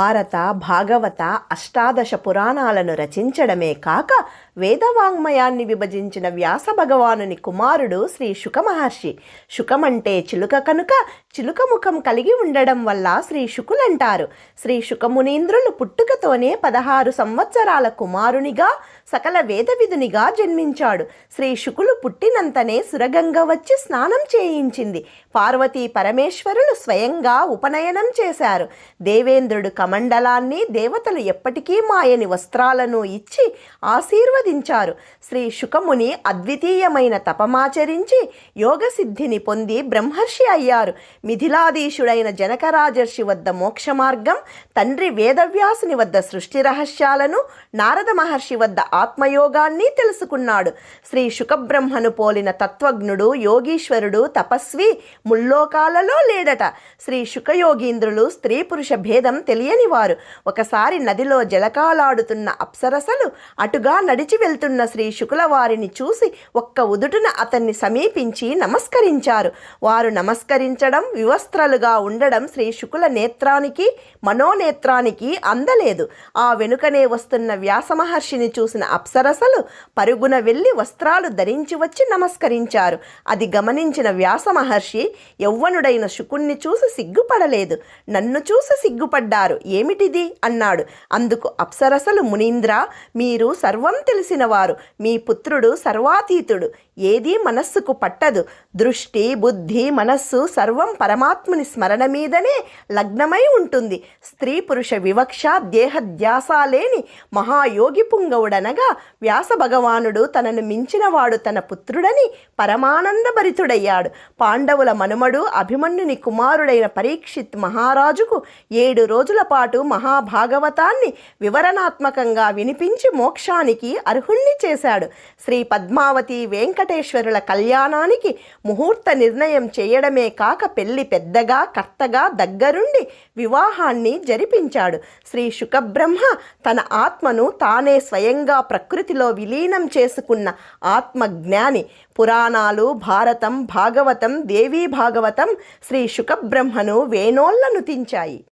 భారత భాగవత అష్టాదశ పురాణాలను రచించడమే కాక వేదవాంగ్మయాన్ని విభజించిన వ్యాస భగవానుని కుమారుడు శ్రీ శుక మహర్షి. శుకమంటే చిలుక కనుక చిలుక ముఖం కలిగి ఉండడం వల్ల శ్రీ శుకులంటారు. శ్రీ శుకమునీంద్రులు పుట్టుకతోనే పదహారు సంవత్సరాల కుమారునిగా సకల వేదవిధునిగా జన్మించాడు. శ్రీ శుకులు పుట్టినంతనే సురగంగ వచ్చి స్నానం చేయించింది. పార్వతీ పరమేశ్వరులు స్వయంగా ఉపనయనం చేశారు. దేవేంద్రుడు కమండలాన్ని దేవతలు ఎప్పటికీ మాయని వస్త్రాలను ఇచ్చి ఆశీర్వదించారు. శ్రీ శుకముని అద్వితీయమైన తపమాచరించి యోగసిద్ధిని పొంది బ్రహ్మర్షి అయ్యారు. మిథిలాధీశుడైన జనకరాజర్షి వద్ద మోక్ష మార్గం తండ్రి వేదవ్యాసుని వద్ద సృష్టి రహస్యాలను నారద మహర్షి వద్ద ఆత్మయోగాన్ని తెలుసుకున్నాడు. శ్రీ శుకబ్రహ్మను పోలిన తత్వజ్ఞుడు యోగీశ్వరుడు తపస్వి ముల్లోకాలలో లేడట. శ్రీ శుకయోగీంద్రులు స్త్రీ పురుష భేదం తెలియ వారు. ఒకసారి నదిలో జలకాలాడుతున్న అప్సరసలు అటుగా నడిచి వెళ్తున్న శ్రీ శుకుల వారిని చూసి ఒక్క ఉదుటున అతన్ని సమీపించి నమస్కరించారు. వారు నమస్కరించడం వివస్త్రలుగా ఉండడం శ్రీ శుకుల నేత్రానికి మనోనేత్రానికి అందలేదు. ఆ వెనుకనే వస్తున్న వ్యాస మహర్షిని చూసిన అప్సరసలు పరుగున వెళ్ళి వస్త్రాలు ధరించి వచ్చి నమస్కరించారు. అది గమనించిన వ్యాస మహర్షి యౌవనుడైన శుకుణ్ణి చూసి సిగ్గుపడలేదు. నన్ను చూసి సిగ్గుపడ్డారు. ఏమిటిది? అన్నాడు. అందుకు అప్సరసలు మునీంద్ర మీరు సర్వం తెలిసినవారు మీ పుత్రుడు సర్వాతీతుడు. ఏదీ మనస్సుకు పట్టదు. దృష్టి బుద్ధి మనస్సు సర్వం పరమాత్ముని స్మరణ మీదనే లగ్నమై ఉంటుంది. స్త్రీ పురుష వివక్ష దేహధ్యాస లేని మహాయోగి పుంగవుడనగా వ్యాస భగవానుడు తనను మించినవాడు తన పుత్రుడని పరమానందభరితుడయ్యాడు పాండవుల మనుమడు అభిమన్యుని కుమారుడైన పరీక్షిత్ మహారాజుకు ఏడు రోజుల పాటు మహాభాగవతాన్ని వివరణాత్మకంగా వినిపించి మోక్షానికి అర్హుణ్ణి చేశాడు. శ్రీ పద్మావతి వెంకటేశ్వరుల కళ్యాణానికి ముహూర్త నిర్ణయం చేయడమే కాక పెళ్ళి పెద్దగా కర్తగా దగ్గరుండి వివాహాన్ని జరిపించాడు. శ్రీ శుకబ్రహ్మ తన ఆత్మను తానే స్వయంగా ప్రకృతిలో విలీనం చేసుకున్న ఆత్మజ్ఞాని. పురాణాలు భారతం భాగవతం దేవీ భాగవతం శ్రీ శుకబ్రహ్మను వేణోళ్ళను తించాయి.